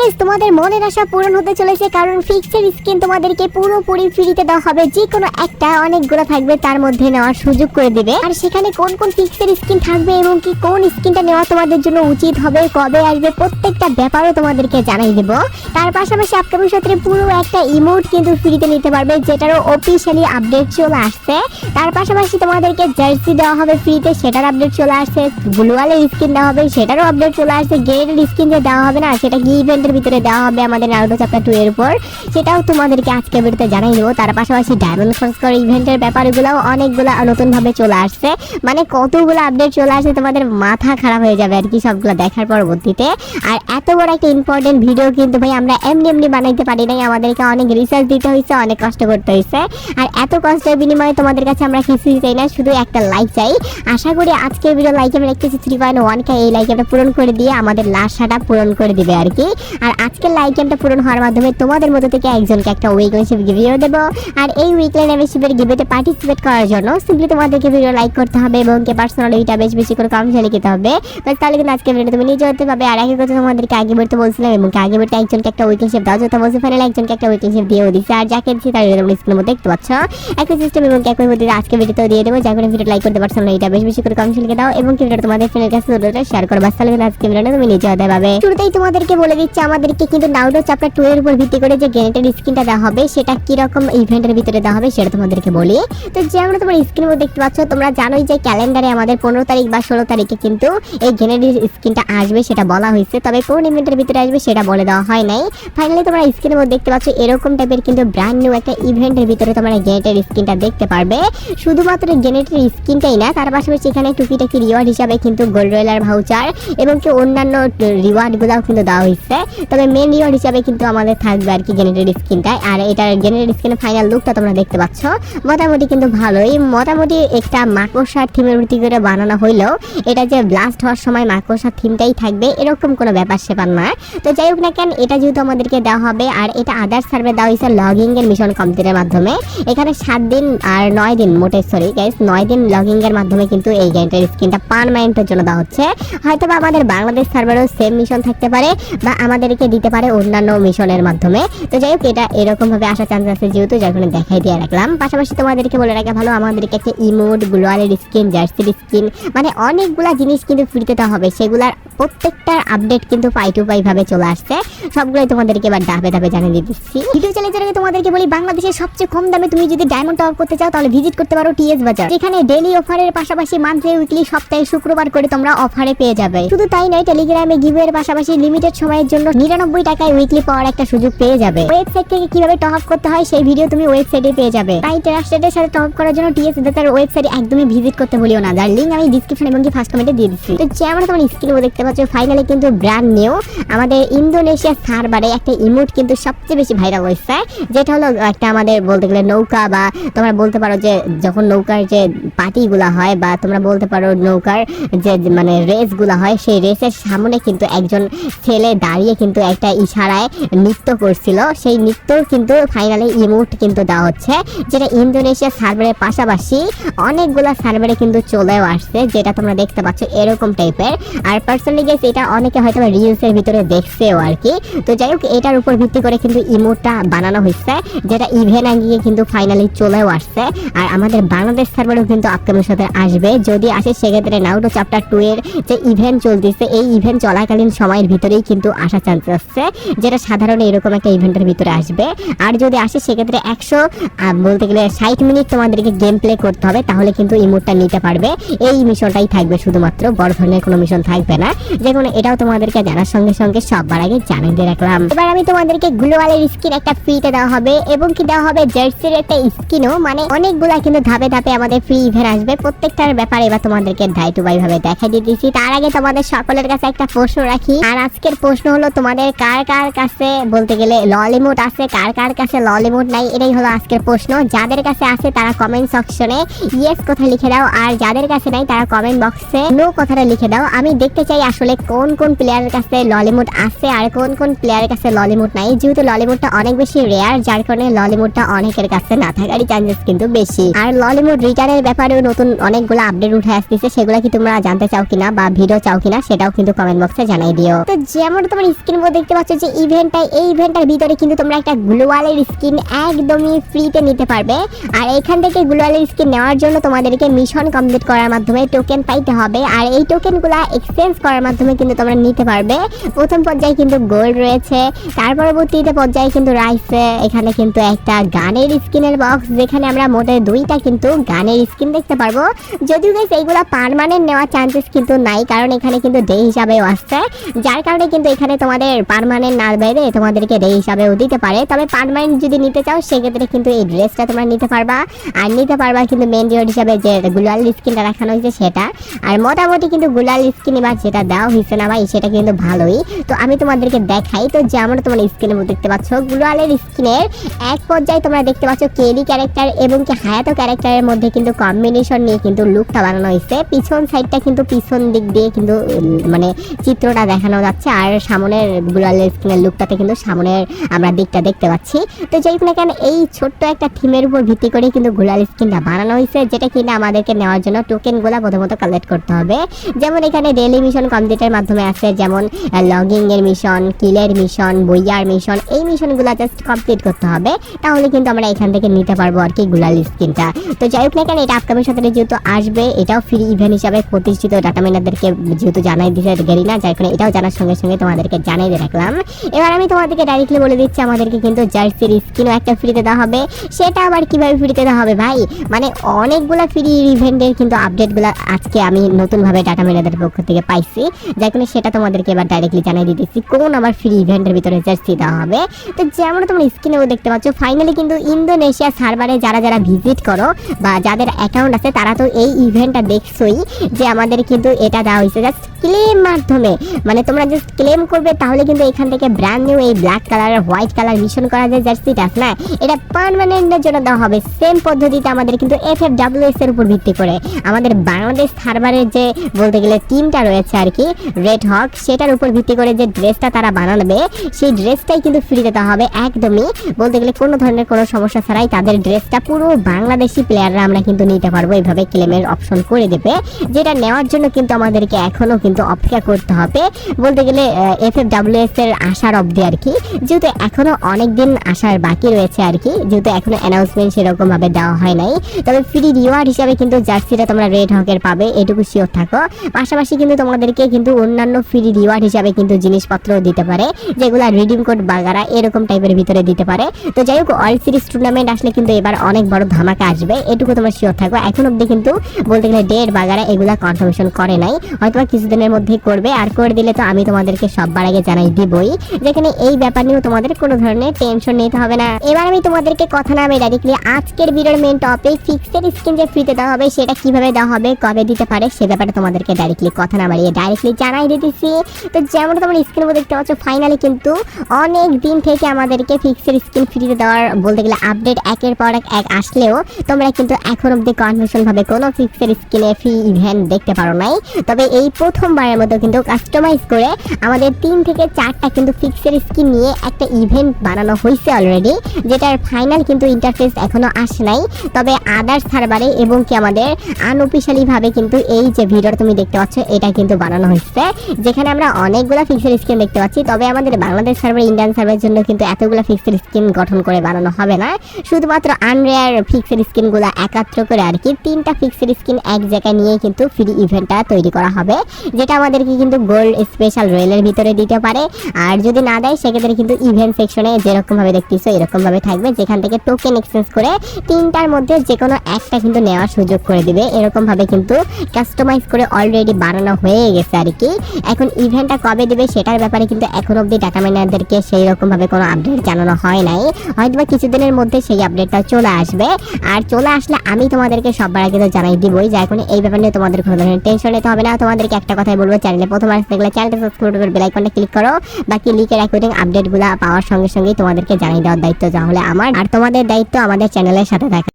Guys তোমাদের মনের আশা পূরণ হতে চলেছে, কারণ ফিক্সের স্কিন তোমাদেরকে পুরোপুরি ফ্রিতে দেওয়া হবে। যে কোনো একটা অনেকগুলো থাকবে, তার মধ্যে নেওয়ার সুযোগ করে দিবে। আর সেখানে কোন কোন ফিক্সের স্কিন থাকবে এবং কি কোন স্কিনটা নেওয়া তোমাদের জন্য উচিত হবে, কবে আসবে, প্রত্যেকটা ব্যাপারও তোমাদেরকে জানাই দেব। তার পাশাপাশি আপকামিং সত্রে পুরো একটা ইমোট কিন্তু ফ্রিতে নিতে পারবে, যেটারও অফিসিয়ালি আপডেট চলে আসছে। তার পাশাপাশি তোমাদেরকে জার্সি দেওয়া হবে ফ্রিতে সেটার আপডেট চলে আসছে গ্লোয়ালের স্কিন দেওয়া হবে, সেটারও আপডেট চলে আসছে গেটের স্কিন যে দেওয়া হবে না সেটা কি ইভেন্টের ভিতরে দেওয়া হবে আমাদের নারুটো চ্যাপ্টার টু এর উপর। সেটাও তোমাদেরকে আজকে ভিডিওতে জানাই দেবো। তার পাশাপাশি ডায়মন্ড খরচ ইভেন্টের ব্যাপারগুলোও অনেকগুলো নতুনভাবে চলে আসছে। মানে কতগুলো আপডেট চলে আসছে তোমাদের মাথা খারাপ হয়ে যাবে আর কি সবগুলো দেখার পরবর্তীতে। আর এত বড় একটা ইম্পর্টেন্ট ভিডিও কিন্তু ভাই আমরা এমনি এমনি বানাইতে পারি নাই। আমাদেরকে অনেক রিসার্চ দিতে হয়েছে অনেক কষ্ট করতে হয়েছে আর এত কষ্টের বিনিময়ে তোমাদের কাছে আমরা কিছুই চাই না, শুধু একটা লাইক চাই। আশা করি আজকের ভিডিও লাইক আমরা দেখতেছি থ্রি পয়েন্ট ওয়ান কে এই লাইক আমরা পূরণ করে দিয়ে আমাদের লাশাটা পূরণ করে দিবে আর কি। আর আজকের লাইক গেমটা পূরণ হওয়ার মাধ্যমে তোমাদের মধ্যে থেকে একজনকে একটা উইকলি শিপ গিভিও দেবো। আর এই উইকলি মেম্বারশিপের গিভেতে পার্টিসিপেট করার জন্য সিম্পলি তোমাদেরকে ভিডিও লাইক করতে হবে এবং কে পার্সোনাল এইটা বেশ বেশি করে কম চালিয়ে খেতে হবে। বাস তাহলে কিন্তু আজকে ভিডিও তুমি নিজে হতে পারবে। আর একই কথা তোমাদেরকে আগে বলতে বলছিলাম এবং আগে বলতে একজনকে একটা উইকলি শিপ দাও যত বলছে ফাইনাল একজনকে একটা উইকলি শিপ দিয়েও দিচ্ছে আর যাকে দিচ্ছি তার তোমরা স্ক্রিনের মধ্যে দেখতে পাচ্ছ। একই সিস্টেম এবং একই পদ্ধতিতে আজকে ভিডিওতেও দিয়ে দেবো। যা করে ভিডিও লাইক করতে পারছ না, এটা বেশ বেশি করে কম চালিয়ে দাও এবং কি ভিডিও তোমাদের ফ্রেন্ডের কাছে শেয়ার করো। বাস তাহলে আজকে ভিডিওটা তুমি নিজে হতে পারবে। শুরুতেই তোমাদেরকে বলে দিচ্ছি আমাদেরকে কিন্তু নাউডো চ্যাপ্টার টু এর উপর ভিত্তি করে যে গ্রেনেটের স্কিনটা দেওয়া হবে, সেটা কীরকম ইভেন্টের ভিতরে দেওয়া হবে সেটা তোমাদেরকে বলি। তো যেমন তোমার স্ক্রিনের মধ্যে দেখতে পাচ্ছ, তোমরা জানোই যে ক্যালেন্ডারে আমাদের পনেরো তারিখ বা ষোলো তারিখে কিন্তু এই গ্রেনেটের স্কিনটা আসবে সেটা বলা হয়েছে। তবে কোন ইভেন্টের ভিতরে আসবে সেটা বলে দেওয়া হয় নাই। ফাইনালি তোমরা স্ক্রিনের মধ্যে দেখতে পাচ্ছ, এরকম টাইপের কিন্তু ব্র্যান্ড নিউ একটা ইভেন্টের ভিতরে তোমরা গ্রেনেটের স্কিনটা দেখতে পারবে। শুধুমাত্র গ্রেনেটের স্কিনটাই না, তার পাশাপাশি এখানে টুকিটাকি রিওয়ার্ড হিসাবে কিন্তু গোল্ড রয়েলার ভাউচার এবং কি অন্যান্য রিওয়ার্ডগুলোও কিন্তু দেওয়া হয়েছে। তবে মেন রিওয়ার্ড হিসাবে কিন্তু আমাদের থাকবে আর কি জেনারেটেড স্কিনটা আর এটার জেনারেটেড স্কিনের ফাইনাল লুকটা তোমরা দেখতে পাচ্ছ। মোটামুটি কিন্তু ভালোই। মোটামুটি একটা মাকড়সার থিমের ভিত্তি করে বানানো হইলেও এটা যে ব্লাস্ট হওয়ার সময় মাকড়সার থিমটাই থাকবে, এরকম কোনো ব্যাপার সেপার নয়। তো যাই হোক না কেন, এটা যেহেতু আমাদেরকে দেওয়া হবে, আর এটা আদার সার্ভে দেওয়া হয়েছে লগিং এর মিশন কমপ্লিটের মাধ্যমে। এখানে সাত দিন আর নয় দিন মোটে সরি গাইস নয় দিন লগিং এর মাধ্যমে কিন্তু এই গেমটার স্কিনটা পারমানেন্টের জন্য দেওয়া হচ্ছে। হয়তো বা আমাদের বাংলাদেশ সার্ভারেও সেম মিশন থাকতে পারে, বা আমাদেরকে দিতে পারে অন্যান্য মিশনের মাধ্যমে। তো যাই হোক, এটা এরকম ভাবে আসার চান্স আছে যেহেতু কারণে দেখাই দিয়ে রাখলাম। পাশাপাশি তোমাদেরকে বলে রাখা ভালো, আমাদেরকে একটা ইমোট গ্লোয়ালের স্কিন জার্সির স্কিন মানে অনেকগুলা জিনিস কিন্তু ফ্রিতে দেওয়া হবে। সেগুলার প্রত্যেকটার আপডেট কিন্তু পাই টু পাই ভাবে চলে আসছে। সবগুলোই তোমাদেরকে এবার ধাপে ধাপে জানিয়ে দিচ্ছি। ভিডিও চ্যালেঞ্জের আগে তোমাদেরকে বলি, বাংলাদেশের সবচেয়ে কম দামে তুমি যদি ডায়মন্ড টপ করতে চাও, তাহলে ভিজিট করতে পারো টিএস বাজার যেখানে ডেইলি অফারের পাশাপাশি মান্থলি উইকলি সপ্তাহে শুক্রবার করে তোমরা অফারে পেয়ে যাবে। শুধু তাই নয় টেলিগ্রামে গিভের পাশাপাশি লিমিটেড সময়ের জন্য নিরানব্বই টাকায় উইকলি পাওয়ার একটা সুযোগ পেয়ে যাবে। ওয়েবসাইট থেকে কীভাবে টপ আপ করতে হয় সেই ভিডিও তুমি ওয়েবসাইটে পেয়ে যাবে। তাই ট্রাস্টেডের সাথে টপ করার জন্য টিএস দাতার ওয়েবসাইটে একদমই ভিজিট করতে বলিও না। যার লিঙ্ক আমি ডিসক্রিপশন এবং কি ফার্স্ট কমেন্টে দিয়ে দিচ্ছি। তো যেমন তোমার স্ক্রিনে দেখতে পাচ্ছ ফাইনালি কিন্তু ব্র্যান্ড নিউ আমাদের ইন্দোনেশিয়া সার্ভারে একটা ইমোট কিন্তু সবচেয়ে বেশি ভাইরাল হয়েছে, যেটা হলো একটা আমাদের বলতে গেলে নৌকা বা তোমরা বলতে পারো যে যখন নৌকার যে পার্টিগুলা হয় বা তোমরা বলতে পারো নৌকার যে মানে রেসগুলা হয়, সেই রেসের সামনে কিন্তু একজন ছেলে দাঁড়িয়ে কিন্তু একটা ইশারায় নৃত্য করছিল। সেই নৃত্য কিন্তু ফাইনালি ইমোট কিন্তু দেওয়া হচ্ছে, যেটা ইন্দোনেশিয়া সার্ভারের পাশাপাশি অনেকগুলা সার্ভারে কিন্তু চলেও আসছে, যেটা তোমরা দেখতে পাচ্ছ এরকম টাইপের আর পার্সোনালি গেছে এটা অনেকে হয়তো রিলসের ভিতরে দেখছেও আর কি। তো যাই হোক, এটার উপর ভিত্তি করে কিন্তু ইমোটটা বানানো হয়েছে যেটা ইভেন গিয়ে কিন্তু ফাইনালি চলেও আসছে। আর আমাদের বাংলাদেশ সার্ভারেও কিন্তু আপকামিং সাথে আসবে। যদি আসে, সেক্ষেত্রে নাউটো চ্যাপ্টার টু এর যে ইভেন্ট চলতেছে, এই ইভেন্ট চলাকালীন সময়ের ভিতরেই কিন্তু আসার চান্স আছে, যেটা সাধারণ এরকম একটা ইভেন্টের ভিতরে আসবে। আর যদি আসে, সেক্ষেত্রে একশো বলতে গেলে ষাট মিনিট তোমাদেরকে গেম প্লে করতে হবে, তাহলে কিন্তু ইমোটটা নিতে পারবে। এই মিশনটাই থাকবে শুধুমাত্র, বড় ধরনের কোনো মিশন থাকবে না। যে কোনো, এটাও তোমাদেরকে জানার সঙ্গে সঙ্গে সবার আগে জানিয়ে দিয়ে রাখলাম। এবার আমি তোমাদেরকে গ্লোয়ালের স্কিন একটা ফ্রিতে দেওয়া হবে, এবং কি দেওয়া হবে জার্সির একটা স্কিনও মানে অনেকগুলা কিন্তু ধাপে ধাপে আমাদের ফ্রি ইভেন্ট আসবে। প্রত্যেকটার ব্যাপারে এবার তোমাদেরকে ধাই টু ভাবে দেখা দিতেছি। তার আগে তোমাদের সকলের কাছে একটা প্রশ্ন রাখি। আর আজকের প্রশ্ন হলো তোমাদের কার কার কাছে বলতে গেলে ললিমুট আছে, কার কার কাছে ললিমুট নাই, এটাই হলো আজকের প্রশ্ন। যাদের কাছে আছে তারা কমেন্ট সেকশনে ইয়েস কথা লিখে দাও, আর যাদের কাছে নাই তারা কমেন্ট বক্সে নো কথাটা লিখে দাও। আমি দেখতে চাই আসলে কোন কোন প্লেয়ারের কাছে ললিমুট আছে আর কোন কোন প্লেয়ারের কাছে ললিমুট নাই। যেহেতু ললিমুটটা অনেক বেশি রেয়ার যার কারণে ললিমুটটা অনেকের কাছে না থাকারই চান্সেস কিন্তু বেশি। আর ললিমুট রিটার্নের ব্যাপারেও নতুন অনেকগুলো আপডেট উঠে আসতেছে, সেগুলো কি তোমরা জানতে চাও কিনা বা ভিডিও চাও কিনা, সেটাও কিন্তু কমেন্ট বক্সে জানাই দিও। তো যেমন তোমার স্ক্রিন মধ্যে দেখতে পাচ্ছ যে ইভেন্টটা এই ইভেন্টটার ভিতরে কিন্তু তোমরা একটা গ্লোয়ালের স্কিন একদমই ফ্রিতে নিতে পারবে। আর এখান থেকে গ্লোয়ালের স্কিন নেওয়ার জন্য তোমাদেরকে মিশন কমপ্লিট করার মাধ্যমে টোকেন পাইতে হবে। আর এই টোকেনগুলো এক্সচেঞ্জ করার মাধ্যমে কিন্তু তোমরা নিতে পারবে। প্রথম পর্যায়ে কিন্তু গোল্ড রয়েছে। তার পরবর্তীতে পর্যায়ে কিন্তু রাইসে এখানে কিন্তু একটা গানের স্কিনের বক্স যেখানে আমরা মোটে দুইটা কিন্তু গানের স্কিন দেখতে পারব। যদিও গাইস এইগুলো পার্মানেন্ট নেওয়ার চান্সেস কিন্তু নাই, কারণ এখানে কিন্তু ডে হিসাবেও আসছে। যার কারণে কিন্তু এখানে তোমাদের পার্মানেন্ট না বেড়ে তোমাদেরকে ডে হিসাবেও দিতে পারে। তবে পার্মানেন্ট যদি নিতে চাও, সেক্ষেত্রে কিন্তু এই ড্রেসটা তোমরা নিতে পারবা। আর নিতে পারবা কিন্তু মেন রিওয়ার্ড হিসাবে যে গুলাল স্কিনটা দেখানো হয়েছে, সেটা। আর মোটামুটি কিন্তু গুলাল স্কিন এবার যেটা দেওয়া হয়েছে না ভাই, সেটা কিন্তু ভালোই। তো আমি তোমাদেরকে দেখাই, তো যেমন তোমরা স্ক্রিনের মধ্যে দেখতে পাচ্ছ, গুলালের স্কিনের এক পর্যায়ে তোমরা দেখতে পাচ্ছ কেরি ক্যারেক্টার এবং কি হায়াতো ক্যারেক্টারের মধ্যে কিন্তু কম্বিনেশন নিয়ে কিন্তু লুকটা বানানো হয়েছে। পিছন সাইডটা কিন্তু পিছন দিক দিয়ে কিন্তু মানে চিত্রটা দেখানো যাচ্ছে। আর গুলালের স্কিনের লুকটাতে কিন্তু সামনের আমরা দিকটা দেখতে পাচ্ছি। তো যাই না কেন, এই ছোট্ট একটা থিমের উপর ভিত্তি করে কিন্তু বানানো হয়েছে, যেটা কিনা আমাদেরকে নেওয়ার জন্য প্রথমত কালেক্ট করতে হবে। যেমন এখানে ডেলি মিশন কমপ্লিটের মাধ্যমে আছে, যেমন মিশন কিলের মিশন বইয়ার মিশন এই জাস্ট কমপ্লিট করতে হবে। তাহলে কিন্তু আমরা এখান থেকে নিতে পারব আর কি গুলাল স্কিনটা। তো যাই হোক না কেন, এটা আপকামিং যেহেতু আসবে, এটাও ফ্রি ইভেন্ট হিসাবে প্রতিষ্ঠিত ডাটা মাইনারদেরকে যেহেতু জানাই দিতে না যার এটাও জানার সঙ্গে সঙ্গে তোমাদেরকে জানাই দিয়ে রাখলাম এবার আমি তোমাদেরকে ডাইরেক্টলি বলে দিচ্ছি, আমাদেরকে কিন্তু জার্সির স্কিনও একটা ফ্রিতে দেওয়া হবে। সেটা আবার কীভাবে ফ্রিতে দেওয়া হবে ভাই? মানে অনেকগুলো ফ্রি ইভেন্টের কিন্তু আপডেটগুলো আজকে আমি নতুনভাবে ডাটা মাইনারদের পক্ষ থেকে পাইছি। যার কারণে সেটা তোমাদেরকে এবার ডাইরেক্টলি জানাই দিতেছি, কোন আবার ফ্রি ইভেন্টের ভিতরে জার্সি দেওয়া হবে। তো যেমন তোমরা স্ক্রিনেও দেখতে পাচ্ছ ফাইনালি কিন্তু ইন্দোনেশিয়া সার্ভারে যারা যারা ভিজিট করো বা যাদের অ্যাকাউন্ট আছে, তারা তো এই ইভেন্টটা দেখছোই যে আমাদের কিন্তু এটা দেওয়া হয়েছে জাস্ট ক্লেম মাধ্যমে। মানে তোমরা জাস্ট ক্লেম করবে, তাহলে কিন্তু এখান থেকে ব্র্যান্ড নিউ এই black colour white colour mission করা যায় জার্সিটা না এটা পার্মানেন্টের জন্য দেওয়া হবে। সেম পদ্ধতিতে আমাদের কিন্তু এফ এফ ডাব্লিউ এস এর উপর ভিত্তি করে আমাদের বাংলাদেশ সার্ভারের যে বলতে গেলে টিমটা রয়েছে আর কি রেড হক সেটার উপর ভিত্তি করে যে ড্রেসটা তারা বানাবে, সেই ড্রেসটাই কিন্তু ফ্রিতে দেওয়া হবে একদমই। বলতে গেলে কোনো ধরনের কোনো সমস্যা ছাড়াই তাদের ড্রেসটা পুরো বাংলাদেশি প্লেয়াররা আমরা কিন্তু নিতে পারব। এইভাবে ক্লেমের অপশন করে দেবে। যেটা নেওয়ার জন্য কিন্তু আমাদেরকে এখনও কিন্তু অপেক্ষা করতে হবে। বলতে গেলে এফ এফ ডাব্লিউএস এর আসার অবধি আর কি। যেহেতু এখনও অনেক দিন আসার বাকি রয়েছে আর কি, যেহেতু এখনও অ্যানাউন্সমেন্ট সেরকম ভাবে দেওয়া হয় নাই। তবে ফ্রি রিওয়ার্ড হিসাবে কিন্তু জার্সিটা তোমরা রেড হকের পাবে, এটুকু শিওর থাকো। পাশাপাশি কিন্তু তোমাদেরকে কিন্তু অন্যান্য ফ্রি রিওয়ার্ড হিসাবে কিন্তু জিনিসপত্র দিতে পারে, যেগুলো রিডিম কোড বাগারা এরকম টাইপের ভিতরে দিতে পারে। তো যাই হোক অল সিরিজ টুর্নামেন্ট আসলে কিন্তু এবার অনেক বড় ধামাকা আসবে, এটুকু তোমরা শিওর থাকো। এখন অব্দি কিন্তু বলতে গেলে ডেট বাগারা এগুলা কনফার্মেশন করে নাই। হয়তো বা কিছুদিনের মধ্যেই করবে, আর করে দিলে তো আমি তোমাদেরকে সববার আগে জানাই দিবই। যেখানে এই ব্যাপার নিয়েও তোমাদের কোনো ধরনের টেনশন নিতে হবে না। এবার আমি তোমাদেরকে কথা না আমি ডাইরেক্টলি আজকের ভিডিওর মেন টপিক ফিক্সের স্কিন যে ফ্রিতে দেওয়া হবে, সেটা কীভাবে দেওয়া হবে, কবে দিতে পারে, সে ব্যাপারে তোমাদেরকে ডাইরেক্টলি কথা না বাড়িয়ে ডাইরেক্টলি জানাই দিতেছি। তো যেমন তোমরা স্ক্রিনের মধ্যে দেখতে পাচ্ছ ফাইনালি কিন্তু অনেক দিন থেকে আমাদেরকে ফিক্সের স্কিন ফ্রিতে দেওয়ার বলতে গেলে আপডেট একের পর এক এক আসলেও তোমরা কিন্তু এখন অব্দি কনফিউশন ভাবে কোনো ফিক্সের স্কিনে ফ্রি ইভেন্ট দেখতে পারো নাই। তবে এই প্রথমবারের মতো কিন্তু কাস্টমাইজ করে আমাদের তিন থেকে চারটা কিন্তু ফিক্সের স্কিন নিয়ে একটা ইভেন্ট বানানো হয়েছে অলরেডি যেটার ফাইনাল কিন্তু ইন্টারফেস এখনও আসে নাই। তবে আদার্স সার্ভারে এবং কি আমাদের আনঅফিসিয়ালি ভাবে কিন্তু এই যে ভিডিও তুমি দেখতে পাচ্ছ, এটা কিন্তু বানানো হয়েছে, যেখানে আমরা অনেকগুলো ফিক্সের স্কিন দেখতে পাচ্ছি। তবে আমাদের বাংলাদেশ সার্ভার ইন্ডিয়ান সার্ভারের জন্য কিন্তু এতগুলো ফিক্সের স্কিন গঠন করে বানানো হবে না। শুধুমাত্র আনরেয়ার ফিক্সের স্কিনগুলো একাত্র করে আর কি তিনটা ফিক্সের স্কিন এক জায়গায় নিয়ে কিন্তু ফ্রি ইভেন্টটা তৈরি করা হবে। যেটা আমাদেরকে কিন্তু গোল্ড স্পেশাল রেলের ভিতরে দিতে পারে। আর যদি না দেয়, সেক্ষেত্রে কিন্তু ইভেন্ট সেকশনে যেরকম ভাবে দেখতেছো এরকম ভাবে থাকবে। যেখান থেকে টোকেন এক্সচেঞ্জ করে তিনটার মধ্যে যে কোনো একটা কিন্তু নেওয়ার সুযোগ করে দিবে। এরকম ভাবে কিন্তু কাস্টমাইজ করে অলরেডি বানানো হয়ে গেছে আর কি। এখন ইভেন্টটা কবে দিবে, সেটার ব্যাপারে কিন্তু এখন অবধি ডাটা মাইনারদেরকে সেই রকম ভাবে কোনো আপডেট জানানো হয় নাই। হয়তো বা কিছুদিনের মধ্যে সেই আপডেটটা চলে আসবে। আর চলে আসলে আমি তোমাদেরকে সবার আগে তো জানাই দিবই, যার কারণে এই ব্যাপার নিয়ে তোমাদের কোনো ধরনের টেনশন নিতে হবে না। তোমাদেরকে একটা কথাই বলব চ্যানেলে প্রথম আসতে গেলে চ্যানেলটা সাবস্ক্রাইব করে বেল আইকনটা ক্লিক করো। বাকি লিকের অ্যাকর্ডিং আপডেটগুলো পাওয়ার সঙ্গে সঙ্গেই তোমাদেরকে জানিয়ে দেওয়ার দায়িত্ব যা হলে আমার। আর তোমাদের দায়িত্ব আমাদের চ্যানেলের সাথে থাকা।